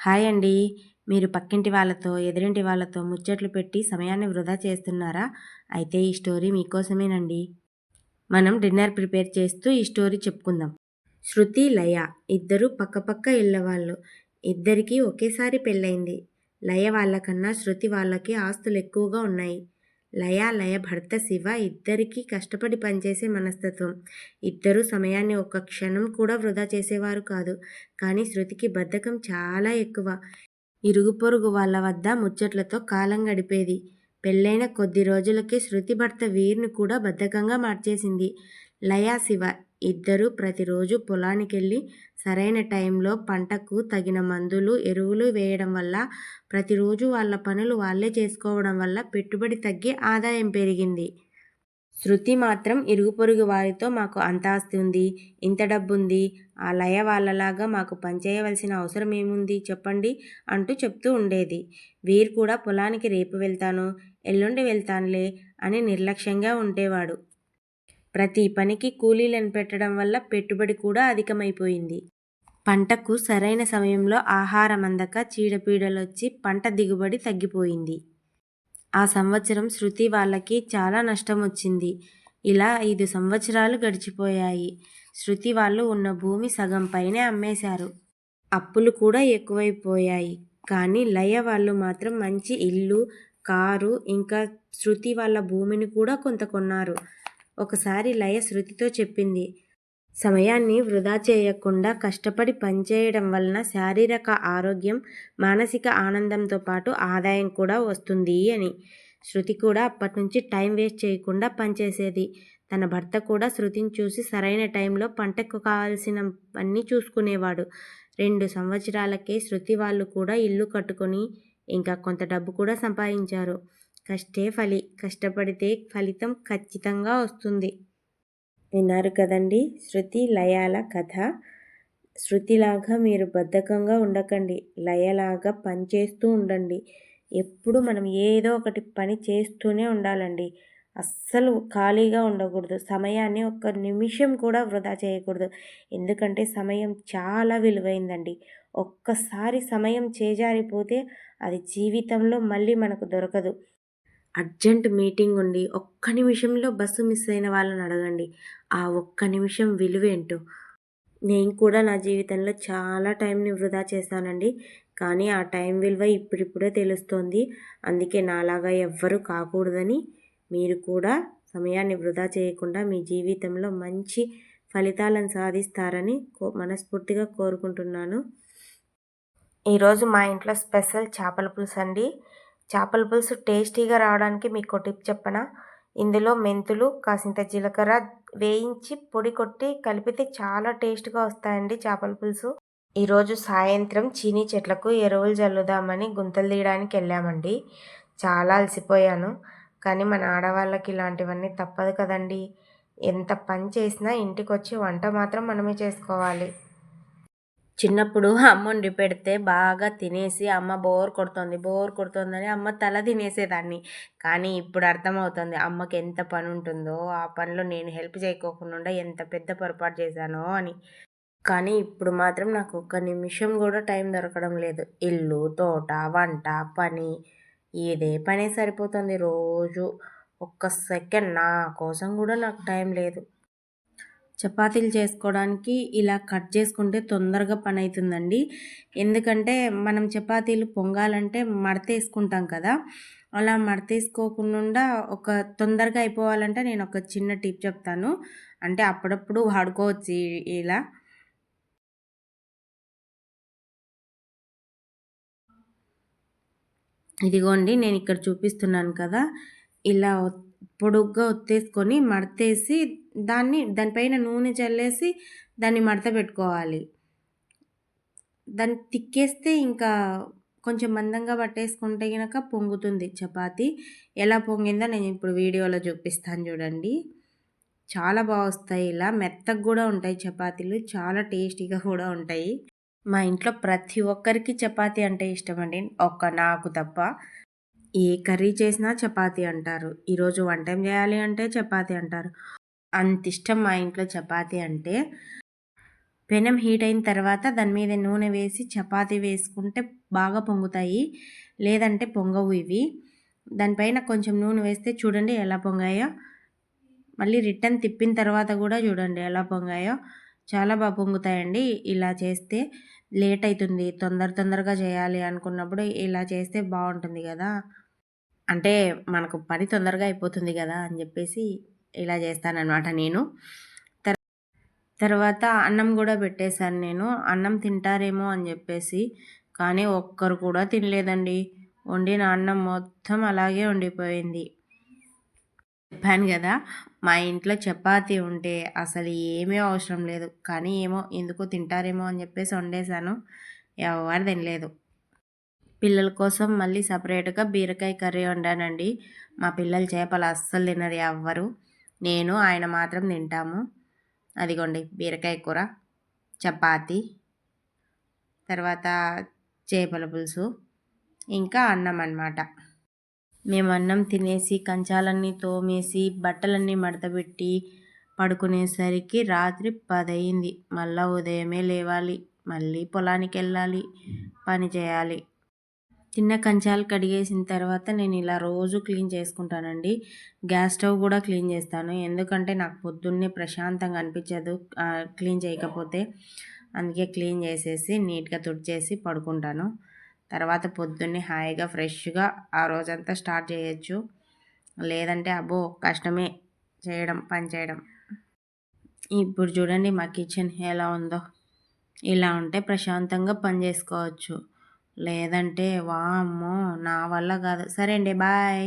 Hi అండి. మీరు పక్కింటి వాళ్ళతో ఎదురింటి వాళ్ళతో ముచ్చట్లు పెట్టి సమయాన్ని వృధా చేస్తున్నారా? అయితే ఈ స్టోరీ మీకోసమేనండి. మనం డిన్నర్ ప్రిపేర్ చేస్తూ ఈ స్టోరీ చెప్పుకుందాం. శృతి లయ ఇద్దరు పక్కపక్క ఇళ్ళవాళ్ళు. ఇద్దరికీ ఒకేసారి పెళ్ళైంది లయ వాళ్ళకన్నా శృతి వాళ్ళకి ఆస్తులు ఎక్కువగా ఉన్నాయి. లయ లయ భర్త శివ ఇద్దరికీ కష్టపడి పనిచేసే మనస్తత్వం. ఇద్దరు సమయాన్ని ఒక్క క్షణం కూడా వృధా చేసేవారు కాదు. కానీ శృతికి బద్ధకం చాలా ఎక్కువ. ఇరుగు పొరుగు వాళ్ళ వద్ద ముచ్చట్లతో కాలం గడిపేది. పెళ్ళైన కొద్ది రోజులకే శృతి భర్త వీర్ని కూడా బద్ధకంగా మార్చేసింది. లయ శివ ఇద్దరూ ప్రతిరోజు పొలానికెళ్ళి సరైన టైంలో పంటకు తగిన మందులు ఎరువులు వేయడం వల్ల ప్రతిరోజు వాళ్ళ పనులు వాళ్ళే చేసుకోవడం వల్ల పెట్టుబడి తగ్గి ఆదాయం పెరిగింది. శృతి మాత్రం ఇరుగు పొరుగు వారితో మాకు అంత ఆస్తి ఉంది ఇంత డబ్బు ఉంది ఆ లయ వాళ్ళలాగా మాకు పనిచేయవలసిన అవసరం ఏముంది చెప్పండి అంటూ చెప్తూ ఉండేది. వీరు కూడా పొలానికి రేపు వెళ్తాను ఎల్లుండి వెళ్తానులే అని నిర్లక్ష్యంగా ఉండేవాడు. ప్రతి పనికి కూలీలను పెట్టడం వల్ల పెట్టుబడి కూడా అధికమైపోయింది. పంటకు సరైన సమయంలో ఆహారం అందక చీడపీడలొచ్చి పంట దిగుబడి తగ్గిపోయింది. ఆ సంవత్సరం శృతి వాళ్ళకి చాలా నష్టం వచ్చింది ఇలా ఐదు సంవత్సరాలు గడిచిపోయాయి. శృతి వాళ్ళు ఉన్న భూమి సగం పైనే అమ్మేశారు. అప్పులు కూడా ఎక్కువైపోయాయి. కానీ లయ వాళ్ళు మాత్రం మంచి ఇల్లు కారు ఇంకా శృతి వాళ్ళ భూమిని కూడా కొంత కొన్నారు. ఒకసారి లయ శృతితో చెప్పింది సమయాన్ని వృధా చేయకుండా కష్టపడి పనిచేయడం వలన శారీరక ఆరోగ్యం మానసిక ఆనందంతో పాటు ఆదాయం కూడా వస్తుంది అని. శృతి కూడా అప్పటి నుంచి టైం వేస్ట్ చేయకుండా పనిచేసేది తన భర్త కూడా శృతిని చూసి సరైన టైంలో పంటకు కావాల్సినవన్నీ చూసుకునేవాడు. రెండు సంవత్సరాలకే శృతి వాళ్ళు కూడా ఇల్లు కట్టుకొని ఇంకా కొంత డబ్బు కూడా సంపాదించారు. కష్టే ఫలి కష్టపడితే ఫలితం ఖచ్చితంగా వస్తుంది. విన్నారు కదండి శృతి లయాల కథ? శృతిలాగా మీరు బద్ధకంగా ఉండకండి. లయలాగా పనిచేస్తూ ఉండండి. ఎప్పుడు మనం ఏదో ఒకటి పని చేస్తూనే ఉండాలండి. అస్సలు ఖాళీగా ఉండకూడదు. సమయాన్ని ఒక్క నిమిషం కూడా వృధా చేయకూడదు. ఎందుకంటే సమయం చాలా విలువైందండి. ఒక్కసారి సమయం చేజారిపోతే అది జీవితంలో మళ్ళీ మనకు దొరకదు. అర్జెంట్ మీటింగ్ ఉండి ఒక్క నిమిషంలో బస్సు మిస్ అయిన వాళ్ళని అడగండి. ఆ ఒక్క నిమిషం విలువేంటో నేను కూడా నా జీవితంలో చాలా టైంని వృధా చేశానండి. కానీ ఆ టైం విలువ ఇప్పుడిప్పుడే తెలుస్తోంది. అందుకే నాలాగా ఎవ్వరూ కాకూడదని మీరు కూడా సమయాన్ని వృధా చేయకుండా మీ జీవితంలో మంచి ఫలితాలను సాధిస్తారని కో మనస్ఫూర్తిగా కోరుకుంటున్నాను. ఈరోజు మా ఇంట్లో స్పెషల్ చేపల పులుసు అండి. చేపల పులుసు టేస్టీగా రావడానికి మీకు టిప్ చెప్పనా? ఇందులో మెంతులు కాసింత జీలకర్ర వేయించి పొడి కొట్టి కలిపితే చాలా టేస్ట్గా వస్తాయండి చేపల పులుసు. ఈరోజు సాయంత్రం చీనీ చెట్లకు ఎరువులు చల్లుదామని గుంతలు తీయడానికి వెళ్ళామండి. చాలా అలసిపోయాను. కానీ మన ఆడవాళ్ళకి ఇలాంటివన్నీ తప్పదు కదండి. ఎంత పని చేసినా ఇంటికి వచ్చి వంట మాత్రం మనమే చేసుకోవాలి. చిన్నప్పుడు అమ్మ వండి పెడితే బాగా తినేసి అమ్మ బోర్ కొడుతుంది బోర్ కొడుతుందని అమ్మ తల తినేసేదాన్ని. కానీ ఇప్పుడు అర్థమవుతుంది అమ్మకి ఎంత పని ఉంటుందో ఆ పనిలో నేను హెల్ప్ చేయకోకుండా ఎంత పెద్ద పొరపాటు చేశానో అని. కానీ ఇప్పుడు మాత్రం నాకు ఒక్క నిమిషం కూడా టైం దొరకడం లేదు. ఇల్లు తోట వంట పని ఏదే పనే సరిపోతుంది రోజు. ఒక్క సెకండ్ నా కోసం కూడా నాకు టైం లేదు. చపాతీలు చేసుకోవడానికి ఇలా కట్ చేసుకుంటే తొందరగా పని అవుతుందండి ఎందుకంటే మనం చపాతీలు పొంగాలంటే మడతేసుకుంటాం కదా. అలా మడతేసుకోకుండా ఒక తొందరగా అయిపోవాలంటే నేను ఒక చిన్న టిప్ చెప్తాను. అంటే అప్పుడప్పుడు వాడుకోవచ్చు ఇలా. ఇదిగోండి నేను ఇక్కడ చూపిస్తున్నాను కదా. ఇలా పొడుగ్గా ఒత్తేసుకొని మడతేసి దాన్ని దానిపైన నూనె చల్లేసి దాన్ని మడత పెట్టుకోవాలి. దాన్ని తిక్కేస్తే ఇంకా కొంచెం మందంగా పట్టేసుకుంటే కనుక పొంగుతుంది చపాతి. ఎలా పొంగిందో నేను ఇప్పుడు వీడియోలో చూపిస్తాను చూడండి. చాలా బాగా వస్తాయి ఇలా. మెత్తగా కూడా ఉంటాయి చపాతీలు. చాలా టేస్టీగా కూడా ఉంటాయి. మా ఇంట్లో ప్రతి ఒక్కరికి చపాతీ అంటే ఇష్టం అండి ఒక్క నాకు తప్ప. ఏ కర్రీ చేసినా చపాతీ అంటారు. ఈరోజు వంట ఏం చేయాలి అంటే చపాతీ అంటారు. అంత ఇష్టం మా ఇంట్లో చపాతి అంటే పెనం హీట్ అయిన తర్వాత దాని మీద నూనె వేసి చపాతి వేసుకుంటే బాగా పొంగుతాయి. లేదంటే పొంగవు ఇవి. దానిపైన కొంచెం నూనె వేస్తే చూడండి ఎలా పొంగాయో. మళ్ళీ రిటర్న్ తిప్పిన తర్వాత కూడా చూడండి ఎలా పొంగాయో. చాలా బాగా పొంగుతాయండి. ఇలా చేస్తే లేట్ అవుతుంది తొందర తొందరగా చేయాలి అనుకున్నప్పుడు ఇలా చేస్తే బాగుంటుంది కదా. అంటే మనకు పని తొందరగా అయిపోతుంది కదా అని చెప్పేసి ఇలా చేస్తానన్నమాట నేను. తర్వాత అన్నం కూడా పెట్టేశాను నేను. అన్నం తింటారేమో అని చెప్పేసి కానీ ఒక్కరు కూడా తినలేదండి. వండిన అన్నం మొత్తం అలాగే ఉండిపోయింది చెప్పాను కదా మా ఇంట్లో చపాతి ఉంటే అసలు ఏమీ అవసరం లేదు. కానీ ఏమో ఎందుకో తింటారేమో అని చెప్పేసి వండేశాను. ఎవరు తినలేదు. పిల్లల కోసం మళ్ళీ సపరేట్గా బీరకాయ కర్రీ వండానండి. మా పిల్లలు చేపలు అస్సలు తినరు ఎవ్వరు. నేను ఆయన మాత్రం తింటాము. అదిగోండి బీరకాయ కూర చపాతి తర్వాత చేపల పులుసు ఇంకా అన్నం అన్నమాట. మేము అన్నం తినేసి కంచాలన్నీ తోమేసి బట్టలన్నీ మడతపెట్టి పడుకునేసరికి రాత్రి పదయింది మళ్ళా ఉదయమే లేవాలి. మళ్ళీ పొలానికి వెళ్ళాలి పని చేయాలి. చిన్న కంచాలు కడిగేసిన తర్వాత నేను ఇలా రోజు క్లీన్ చేసుకుంటానండి. గ్యాస్ స్టవ్ కూడా క్లీన్ చేస్తాను. ఎందుకంటే నాకు పొద్దున్నే ప్రశాంతంగా అనిపించదు క్లీన్ చేయకపోతే. అందుకే క్లీన్ చేసేసి నీట్గా తుడిచేసి పడుకుంటాను. తర్వాత పొద్దున్నే హాయిగా ఫ్రెష్గా ఆ రోజంతా స్టార్ట్ చేయొచ్చు. లేదంటే అబ్బో కష్టమే చేయడం పని చేయడం. ఇప్పుడు చూడండి మా కిచెన్ ఎలా ఉందో. ఇలా ఉంటే ప్రశాంతంగా పని చేసుకోవచ్చు. లేదంటే వామ్మో నా వల్ల కాదు. సరే అండి బాయ్.